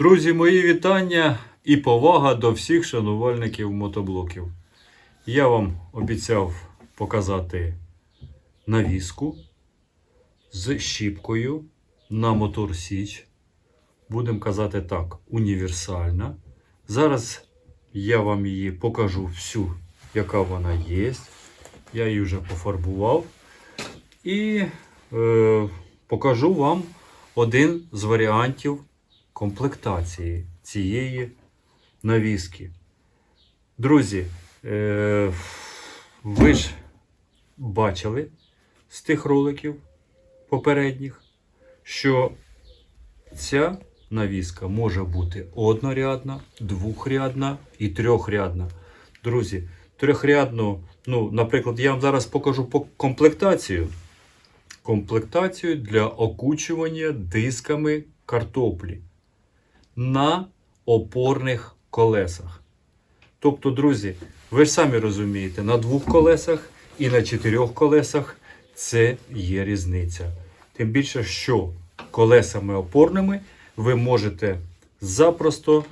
Друзі, мої вітання і повага до всіх шанувальників мотоблоків. Я вам обіцяв показати навіску з щіпкою на мотор Січ. Будемо казати так, універсальна. Зараз я вам її покажу всю, яка вона є. Я її вже пофарбував. І е, покажу вам один з варіантів комплектації цієї навіски. Друзі, е, ви ж бачили з тих роликів попередніх, що ця навіска може бути однорядна, двохрядна і трьохрядна. Друзі, трьохрядну, ну, наприклад, я вам зараз покажу по комплектацію. Комплектацію для окучування дисками картоплі на опорних колесах. Тобто, друзі, ви ж самі розумієте, на двох колесах і на чотирьох колесах це є різниця. Тим більше, що колесами опорними ви можете запросто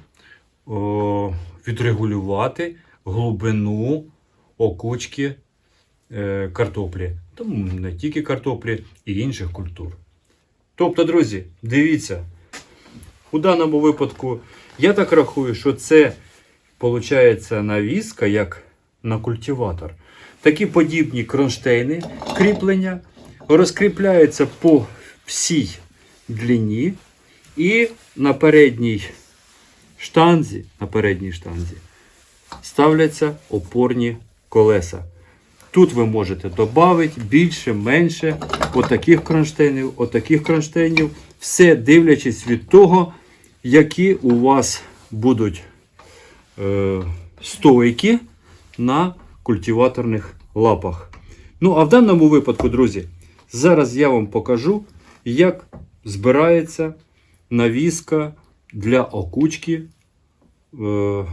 о, відрегулювати глибину окучки е, картоплі. Тому не тільки картоплі і інших культур. Тобто, друзі, дивіться, у даному випадку я так рахую, що це виходить навіска як на культиватор. Такі подібні кронштейни кріплення розкріпляються по всій длині і на передній штанзі, на передній штанзі ставляться опорні колеса. Тут ви можете додати більше, менше отаких кронштейнів, отаких кронштейнів. Все дивлячись від того, які у вас будуть е, стойки на культиваторних лапах. Ну, а в даному випадку, друзі, зараз я вам покажу, як збирається навіска для окучки е,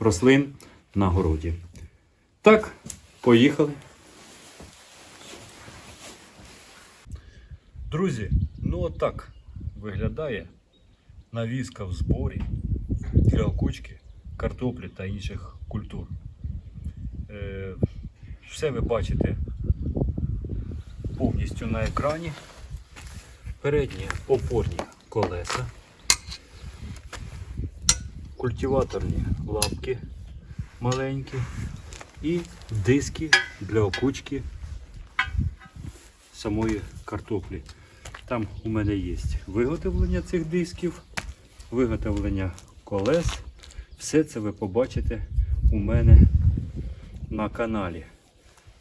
рослин на городі. Так, поїхали. Друзі, ну отак виглядає навіска в зборі для окучки картоплі та інших культур. Е, все ви бачите повністю на екрані. Передні опорні колеса, культиваторні лапки маленькі і диски для окучки самої картоплі. Там у мене є виготовлення цих дисків, виготовлення колес. Все це ви побачите у мене на каналі.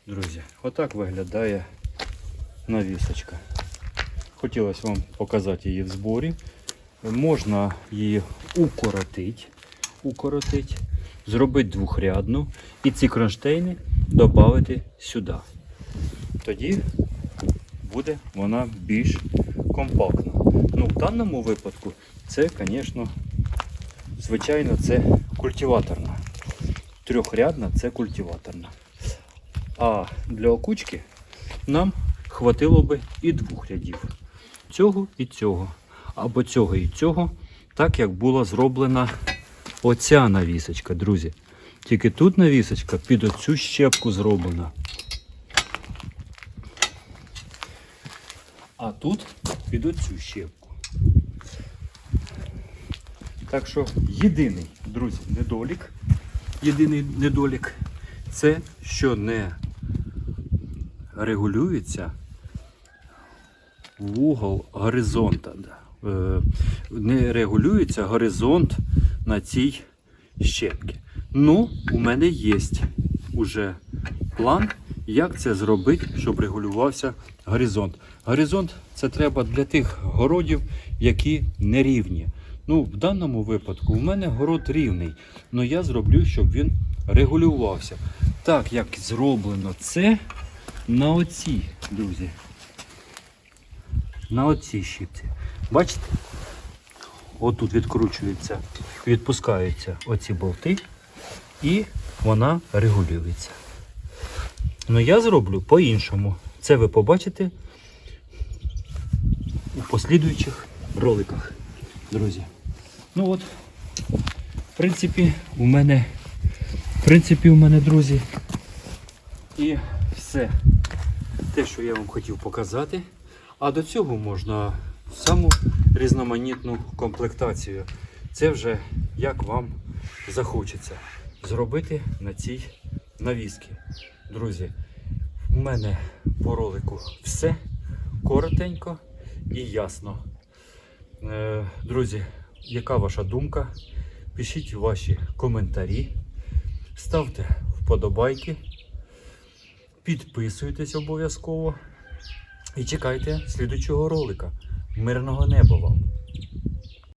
Друзі, отак виглядає навісочка. Хотілося вам показати її в зборі. Можна її укоротити, укоротити, зробити двохрядну і ці кронштейни додати сюди. Тоді буде вона більш компактна. Ну, в даному випадку це, звісно, звичайно, це культиваторна. Трьохрядна це культиваторна. А для окучки нам хватило би і двох рядів. Цього і цього. Або цього і цього, так як була зроблена оця навісочка, друзі. Тільки тут навісочка під оцю щепку зроблена. А тут під оцю щепку. Так що єдиний, друзі, недолік, єдиний недолік це що не регулюється вугол горизонта. Е, Не регулюється горизонт на цій щепці. Ну, у мене є уже план, як це зробити, щоб регулювався горизонт. Горизонт це треба для тих городів, які нерівні. Ну, в даному випадку в мене город рівний, але я зроблю, щоб він регулювався. Так як зроблено це на оцій, друзі. На оцій щіпці. Бачите? Отут відкручуються, відпускаються оці болти, і вона регулюється. Ну я зроблю по-іншому. Це ви побачите у послідуючих роликах, друзі. Ну от, в принципі, у мене, в принципі, у мене, друзі, і все. Те, що я вам хотів показати. А до цього можна саму різноманітну комплектацію. Це вже як вам захочеться зробити на цій навіски. Друзі, у мене по ролику все коротенько і ясно. Е, Друзі, яка ваша думка? Пишіть ваші коментарі, ставте вподобайки, підписуйтесь обов'язково і чекайте слідучого ролика. Мирного неба вам!